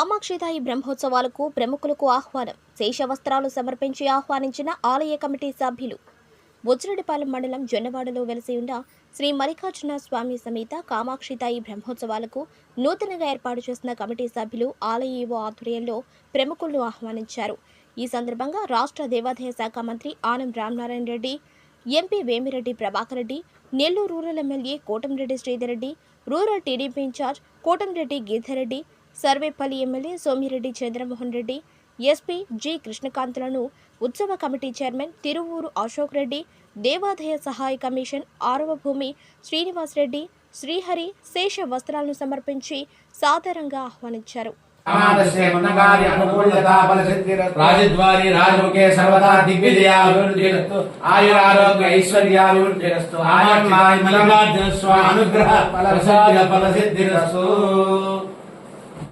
కామాక్షితాయి బ్రహ్మోత్సవాలకు ప్రముఖులకు ఆహ్వానం. శేష వస్త్రాలు సమర్పించి ఆహ్వానించిన ఆలయ కమిటీ సభ్యులు. బుజ్రడిపాలెం మండలం జొన్నవాడలో వెలసి ఉన్న శ్రీ మల్లికార్జున స్వామి సమేత కామాక్షితాయి బ్రహ్మోత్సవాలకు నూతనంగా ఏర్పాటు చేసిన కమిటీ సభ్యులు ఆలయ ఈవో ఆధ్వర్యంలో ప్రముఖులను ఆహ్వానించారు. ఈ సందర్భంగా రాష్ట్ర దేవాదాయ శాఖ మంత్రి Anam Ramanarayana Reddy MP Vemireddy Prabhakar Reddy Nellore rural MLA Kotamreddy Sridhar Reddy rural TDP in charge Kotamreddy Geetha Reddy Sarvepalli MLA Somireddy Chandramohan Reddy SP G కృష్ణకాంత్లను ఉత్సవ కమిటీ చైర్మన్ తిరువూరు అశోక్ రెడ్డి దేవాదాయ సహాయ కమిషన్ ఆరవ భూమి శ్రీనివాస్ రెడ్డి శ్రీహరి శేష వస్త్రాలను సమర్పించి సాదరంగా ఆహ్వానించారు. రాజద్వారి రాజముఖే సర్వదా దిగ్విజయాభివృద్ధిరస్తు. ఆయురారోగ్య ఐశ్వర్యాభివృద్ధిరస్తు. మల్లికార్జున స్వామి అనుగ్రహ ప్రసాద ఫలసిద్ధిరస్తు